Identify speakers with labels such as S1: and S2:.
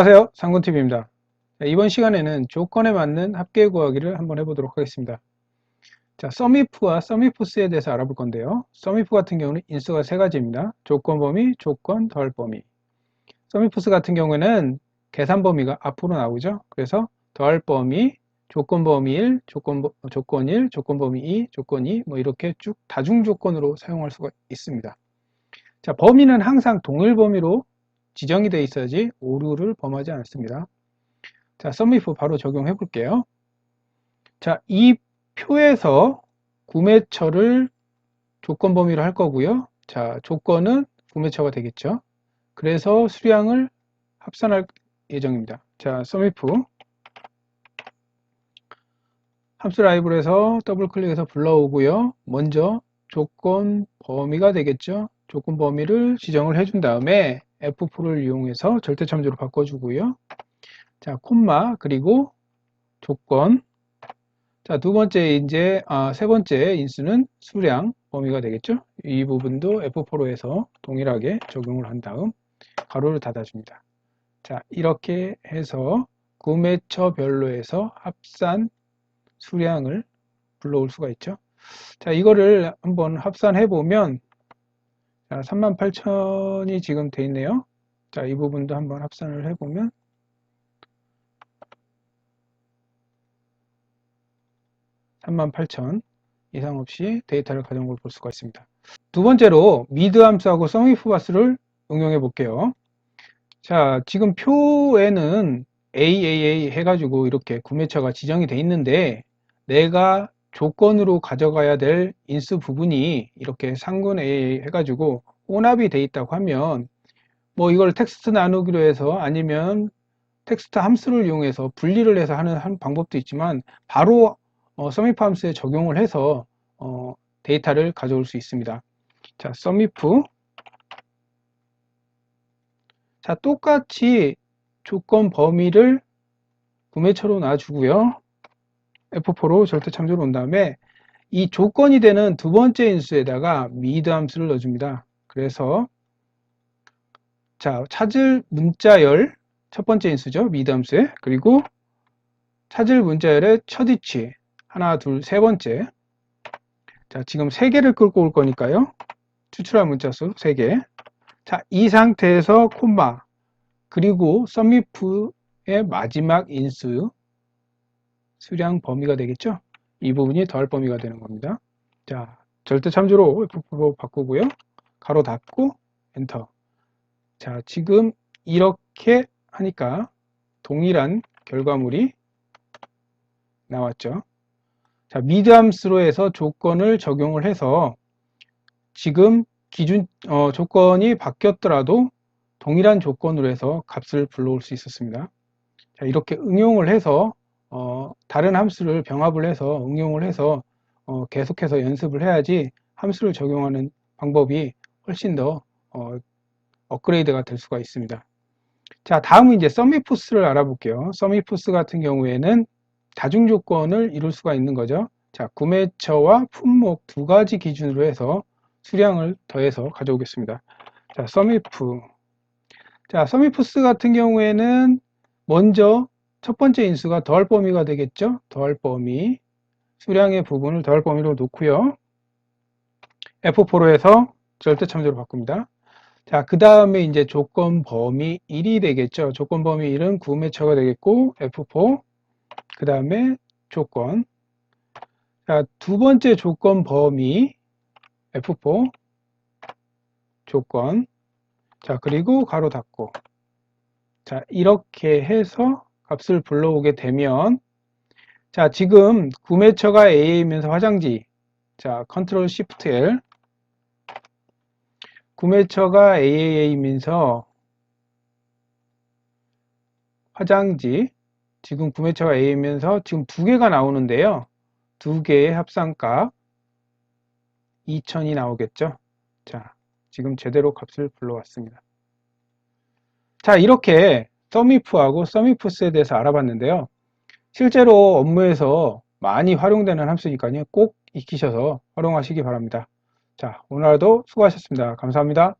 S1: 안녕하세요. 상군TV입니다. 이번 시간에는 조건에 맞는 합계 구하기를 한번 해보도록 하겠습니다. 자, 썸이프와 썸이프스에 대해서 알아볼 건데요. 썸이프 같은 경우는 인수가 세 가지입니다. 조건 범위, 조건, 덜 범위. 썸이프스 같은 경우에는 계산 범위가 앞으로 나오죠. 그래서 덜 범위, 조건 범위 1, 조건, 조건 1, 조건 범위 2, 조건 2, 뭐 이렇게 쭉 다중 조건으로 사용할 수가 있습니다. 자, 범위는 항상 동일 범위로 지정이 되어 있어야지 오류를 범하지 않습니다. 자, 썸미프 바로 적용해 볼게요. 자, 이 표에서 구매처를 조건 범위로 할 거고요. 자, 조건은 구매처가 되겠죠. 그래서 수량을 합산할 예정입니다. 자, 썸미프 함수 라이브에서 더블 클릭해서 불러오고요. 먼저 조건 범위가 되겠죠. 조건 범위를 지정을 해준 다음에 F4를 이용해서 절대참조로 바꿔주고요. 자, 콤마 그리고 조건 자, 두 번째 이제 아, 세 번째 인수는 수량 범위가 되겠죠. 이 부분도 F4로 해서 동일하게 적용을 한 다음 가로를 닫아줍니다. 자, 이렇게 해서 구매처별로 해서 합산 수량을 불러올 수가 있죠. 자, 이거를 한번 합산해 보면 자, 38,000이 지금 돼 있네요. 자, 이 부분도 한번 합산을 해보면 (38,000) 이상 없이 데이터를 가져온 걸 볼 수가 있습니다. 두 번째로 미드 함수하고 썸이프 바스를 응용해 볼게요. 자, 지금 표에는 AAA 해가지고 이렇게 구매처가 지정이 돼 있는데 내가 조건으로 가져가야 될 인수 부분이 이렇게 A 해가지고 혼합이 돼 있다고 하면 뭐 이걸 텍스트 나누기로 해서 아니면 텍스트 함수를 이용해서 분리를 해서 하는 방법도 있지만 바로 어, 썸이프 함수에 적용을 해서 어, 데이터를 가져올 수 있습니다. 자, 썸이프 자, 똑같이 조건 범위를 구매처로 놔주고요. F4로 절대 참조로 온 다음에 이 조건이 되는 두 번째 인수에다가 미드 함수를 넣어줍니다. 그래서 자 찾을 문자열 첫 번째 인수죠. 미드 함수에 그리고 찾을 문자열의 첫 위치 하나 둘 세 번째 자 지금 세 개를 끌고 올 거니까요. 추출할 문자 수 세 개. 자, 이 상태에서 콤마 그리고 썸미프의 마지막 인수 수량 범위가 되겠죠? 이 부분이 더할 범위가 되는 겁니다. 자, 절대 참조로 F4로 바꾸고요. 가로 닫고 엔터. 자, 지금 이렇게 하니까 동일한 결과물이 나왔죠. 자, 미드 함수로 해서 조건을 적용을 해서 지금 기준 어, 조건이 바뀌었더라도 동일한 조건으로 해서 값을 불러올 수 있었습니다. 자, 이렇게 응용을 해서 어, 다른 함수를 병합을 해서 응용을 해서 어, 계속해서 연습을 해야지 함수를 적용하는 방법이 훨씬 더 어, 업그레이드가 될 수가 있습니다. 자, 다음은 이제 썸미푸스를 알아볼게요. 썸미푸스 같은 경우에는 다중 조건을 이룰 수가 있는 거죠. 자, 구매처와 품목 두 가지 기준으로 해서 수량을 더해서 가져오겠습니다. 자, 썸미프. 자, 썸미푸스 같은 경우에는 먼저 첫 번째 인수가 더할 범위가 되겠죠. 더할 범위 수량의 부분을 더할 범위로 놓고요. F4로 해서 절대 참조로 바꿉니다. 자, 그 다음에 이제 조건 범위 1이 되겠죠. 조건 범위 1은 구매처가 되겠고 F4 그 다음에 조건 자, 두 번째 조건 범위 F4 조건 자, 그리고 가로 닫고 자, 이렇게 해서 값을 불러오게 되면 자 지금 구매처가 A이면서 화장지 자 컨트롤 시프트 L 구매처가 AA이면서 화장지 지금 구매처가 A이면서 지금 두 개가 나오는데요. 두 개의 합산값 2000이 나오겠죠? 자 지금 제대로 값을 불러왔습니다. 자 이렇게 서미프하고 서미프스에 대해서 알아봤는데요. 실제로 업무에서 많이 활용되는 함수니까요. 꼭 익히셔서 활용하시기 바랍니다. 자, 오늘도 수고하셨습니다. 감사합니다.